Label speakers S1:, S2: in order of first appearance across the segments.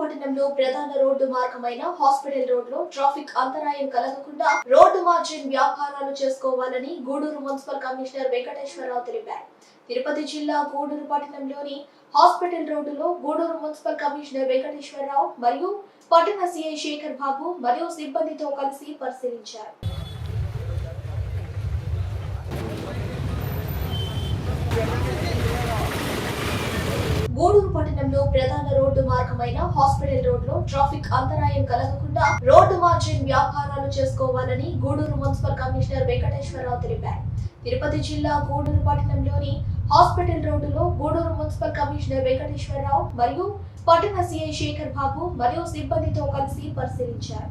S1: పట్టణంలో ప్రధాన రోడ్డు మార్గమైన హాస్పిటల్ రోడ్లో ట్రాఫిక్ అంతరాయం కలగకుండా రోడ్డు మార్జిన్ వ్యాపారాలు చేసుకోవాలని గూడూరు మున్సిపల్ కమిషనర్ వెంకటేశ్వరరావు తెలిపారు. తిరుపతి జిల్లా గూడూరు పట్టణంలోని హాస్పిటల్ రోడ్డులో గూడూరు మున్సిపల్ కమిషనర్ వెంకటేశ్వరరావు మరియు పట్టణ సిఐ శేఖర్ బాబు మరియు సిబ్బందితో కలిసి పరిశీలించారు. గూడూరు నగరంలో ప్రధాన రోడ్డు మార్గమైన హాస్పిటల్ రోడ్లో ట్రాఫిక్ అంతరాయం కలగకుండా రోడ్డు మార్జిన్ వ్యాపారాలు చేసుకోవాలని గూడూరు మున్సిపల్ కమిషనర్ వెంకటేశ్వరరావు తెలిపారు. తిరుపతి జిల్లా గూడూరు పట్టణంలోని హాస్పిటల్ రోడ్డులో గూడూరు మున్సిపల్ కమిషనర్ వెంకటేశ్వరరావు మరియు పట్టణ సిఐ శేఖర్ బాబు మరియు సిబ్బందితో కలిసి పరిశీలించారు.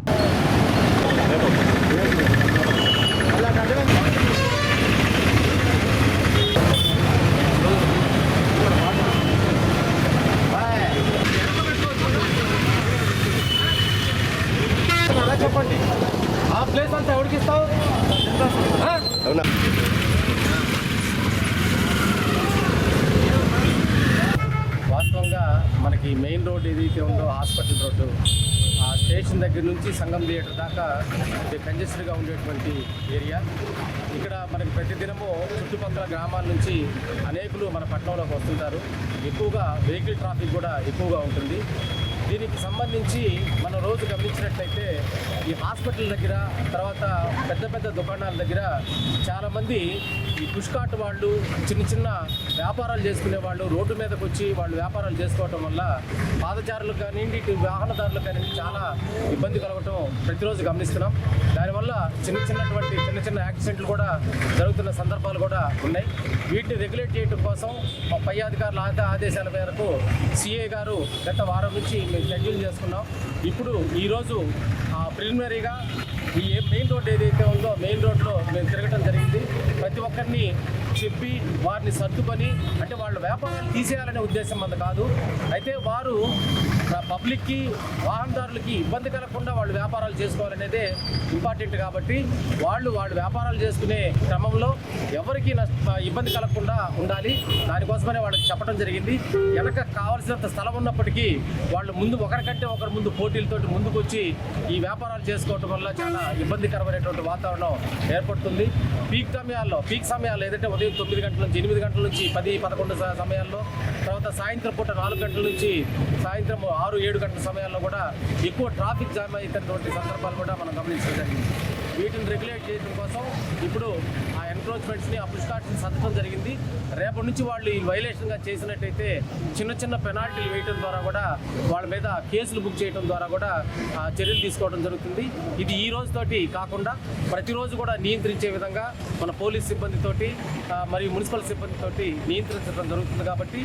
S2: చెప్పండి. ఆ ప్లేస్ అంతా ఎవరికి ఇస్తావు?
S3: అవునా?
S2: వాస్తవంగా మనకి మెయిన్ రోడ్ ఏదైతే ఉందో హాస్పిటల్ రోడ్డు ఆ స్టేషన్ దగ్గర నుంచి సంగం థియేటర్ దాకా కంజెస్టెడ్గా ఉండేటువంటి ఏరియా. ఇక్కడ మనకి ప్రతిదినము చుట్టుపక్కల గ్రామాల నుంచి అనేకులు మన పట్టణంలోకి వస్తుంటారు. ఎక్కువగా వెహికల్ ట్రాఫిక్ కూడా ఎక్కువగా ఉంటుంది. దీనికి సంబంధించి మనం రోజు గమనించినట్లయితే ఈ హాస్పిటల్ దగ్గర తర్వాత పెద్ద పెద్ద దుకాణాల దగ్గర చాలామంది ఈ పుష్కాట్ వాళ్ళు చిన్న చిన్న వ్యాపారాలు చేసుకునే వాళ్ళు రోడ్డు మీదకి వచ్చి వాళ్ళు వ్యాపారాలు చేసుకోవటం వల్ల పాదచారులకు కానివ్వండి ఇటు వాహనదారులకు కానివ్వండి చాలా ఇబ్బంది కలగటం ప్రతిరోజు గమనిస్తున్నాం. దానివల్ల చిన్న చిన్నటువంటి చిన్న చిన్న యాక్సిడెంట్లు కూడా జరుగుతున్న సందర్భాలు కూడా ఉన్నాయి. వీటిని రెగ్యులేట్ చేయడం కోసం మా పై అధికారుల ఆదేశాల మేరకు సిఏ గారు గత వారం నుంచి మేము షెడ్యూల్ చేసుకున్నాం. ఇప్పుడు ఈరోజు ప్రిలిమినరీగా ఈ ఏ- మెయిన్ రోడ్ ఏదైతే ఉందో మెయిన్ రోడ్లో మేము తిరగడం జరిగింది. ప్రతి ఒక్కరిని చెప్పి వారిని సర్దుకొని అంటే వాళ్ళ వ్యాపారాలు తీసేయాలనే ఉద్దేశం అంత కాదు. అయితే వారు పబ్లిక్కి వాహనదారులకి ఇబ్బంది కలగకుండా వాళ్ళు వ్యాపారాలు చేసుకోవాలనేదే ఇంపార్టెంట్ కాబట్టి వాళ్ళు వాళ్ళు వ్యాపారాలు చేసుకునే క్రమంలో ఎవరికి నష్ట ఇబ్బంది కలగకుండా ఉండాలి. దానికోసమనే వాళ్ళకి చెప్పడం జరిగింది. వెనక కావాల్సినంత స్థలం ఉన్నప్పటికీ వాళ్ళు ముందు ఒకరికంటే ఒకరి ముందు పోటీలతోటి ముందుకొచ్చి ఈ వ్యాపారాలు చేసుకోవటం వల్ల చాలా ఇబ్బందికరమైనటువంటి వాతావరణం ఏర్పడుతుంది. పీక్ సమయాల్లో పీక్ సమయాల్లో ఏదంటే ఉదయం తొమ్మిది గంటల నుంచి ఎనిమిది గంటల నుంచి పది పదకొండు సమయాల్లో తర్వాత సాయంత్రం పూట నాలుగు గంటల నుంచి సాయంత్రం ఆరు ఏడు గంటల సమయాల్లో కూడా ఎక్కువ ట్రాఫిక్ జామ్ అయినటువంటి సందర్భాలు కూడా మనం గమనించడం జరిగింది. వీటిని రెగ్యులేట్ చేయడం కోసం ఇప్పుడు ఆ ఎన్క్రోచ్మెంట్స్ని ఆ పుష్కాట్స్ని సర్దడం జరిగింది. రేపటి నుంచి వాళ్ళు ఈ వైలేషన్గా చేసినట్టయితే చిన్న చిన్న పెనాల్టీలు వేయడం ద్వారా కూడా వాళ్ళ మీద కేసులు బుక్ చేయడం ద్వారా కూడా చర్యలు తీసుకోవడం జరుగుతుంది. ఇది ఈ రోజుతోటి కాకుండా ప్రతిరోజు కూడా నియంత్రించే విధంగా మన పోలీస్ సిబ్బందితోటి మరియు మున్సిపల్ సిబ్బందితోటి నియంత్రించడం జరుగుతుంది కాబట్టి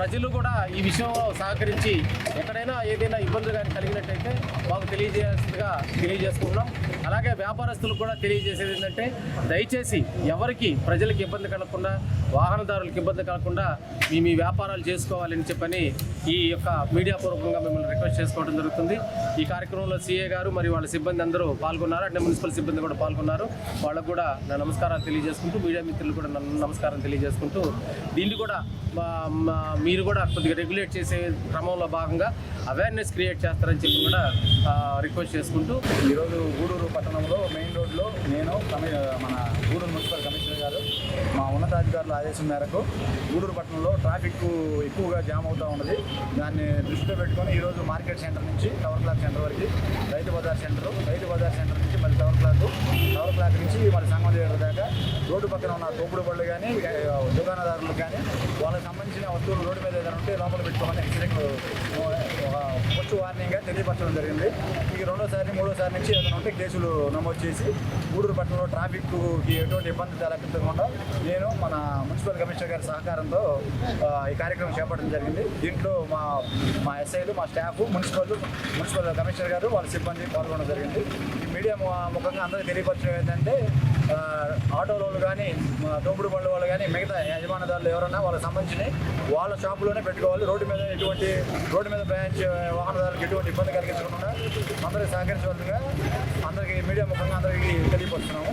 S2: ప్రజలు కూడా ఈ విషయంలో సహకరించి ఎక్కడైనా ఏదైనా ఇబ్బందులు కానీ కలిగినట్టయితే మాకు తెలియజేయాల్సిందిగా తెలియజేసుకుంటున్నాం. అలాగే వ్యాపార గ్రామస్తులకు కూడా తెలియజేసేది ఏంటంటే దయచేసి ఎవరికి ప్రజలకు ఇబ్బంది కలగకుండా వాహనదారులకు ఇబ్బంది కలగకుండా మీ మీ వ్యాపారాలు చేసుకోవాలని చెప్పని ఈ యొక్క మీడియా పూర్వకంగా మిమ్మల్ని రిక్వెస్ట్ చేసుకోవడం జరుగుతుంది. ఈ కార్యక్రమంలో సీఏ గారు మరియు వాళ్ళ సిబ్బంది అందరూ పాల్గొన్నారు. అంటే మున్సిపల్ సిబ్బంది కూడా పాల్గొన్నారు. వాళ్ళకు కూడా నా నమస్కారాలు తెలియజేసుకుంటూ మీడియా మిత్రులు కూడా నా నమస్కారం తెలియజేసుకుంటూ దీన్ని కూడా మా- మీరు కూడా కొద్దిగా రెగ్యులేట్ చేసే క్రమంలో భాగంగా అవేర్నెస్ క్రియేట్ చేస్తారని చెప్పి కూడా రిక్వెస్ట్ చేసుకుంటూ
S3: ఈరోజు గూడూరు పట్టణంలో మెయిన్ రోడ్లో నేను మన గూడూరు మున్సిపల్ కమిషనర్ గారు మా ఉన్నతాధికారుల ఆదేశం మేరకు గూడూరు పట్టణంలో ట్రాఫిక్ ఎక్కువగా జామ్ అవుతూ ఉన్నది. దాన్ని దృష్టిలో పెట్టుకొని ఈరోజు మార్కెట్ సెంటర్ నుంచి టవర్ క్లాక్ సెంటర్ వరకు రైతు బజార్ సెంటర్ రైతు బజార్ సెంటర్ నుంచి మళ్ళీ టవర్ క్లాక్ టవర్ క్లాక్ నుంచి మరి సంగం థియేటర్ దాకా రోడ్డు పక్కన ఉన్న తోపుడు బళ్ళు కానీ దుకాణదారులు కానీ వాళ్ళకి సంబంధించిన వస్తువులు రోడ్డు మీద ఏదైనా ఉంటే లోపల పెట్టుకోమని హెచ్చరిక ఫస్ట్ వార్నింగ్గా తెలియపరచడం జరిగింది. ఈ రెండోసారి మూడోసారి నుంచి ఏదైనా ఉంటే కేసులు నమోదు చేసి గూడూరు పట్టణంలో ట్రాఫిక్కి ఎటువంటి ఇబ్బంది తలెత్తకుండా నేను మన మున్సిపల్ కమిషనర్ గారి సహకారంతో ఈ కార్యక్రమం చేపట్టడం జరిగింది. దీంట్లో మా మా ఎస్ఐలు మా స్టాఫ్ మున్సిపల్ మున్సిపల్ కమిషనర్ గారు వాళ్ళ సిబ్బంది పాల్గొనడం జరిగింది. మీడియా ముఖంగా అందరికీ తెలియపరచడం ఏంటంటే ఆటో వాళ్ళు కానీ తోపుడు బండ్ల వాళ్ళు కానీ మిగతా యజమానదారులు ఎవరన్నా వాళ్ళకి సంబంధించిన వాళ్ళ షాపులోనే పెట్టుకోవాలి. రోడ్డు మీద ఎటువంటి రోడ్డు మీద ప్రయాణించే వాహనదారులకు ఎటువంటి ఇబ్బంది కలిగించకుండా అందరికీ సహకరించవలసిందిగా అందరికీ మీడియా ముఖంగా అందరికీ తెలియపరుస్తున్నాము.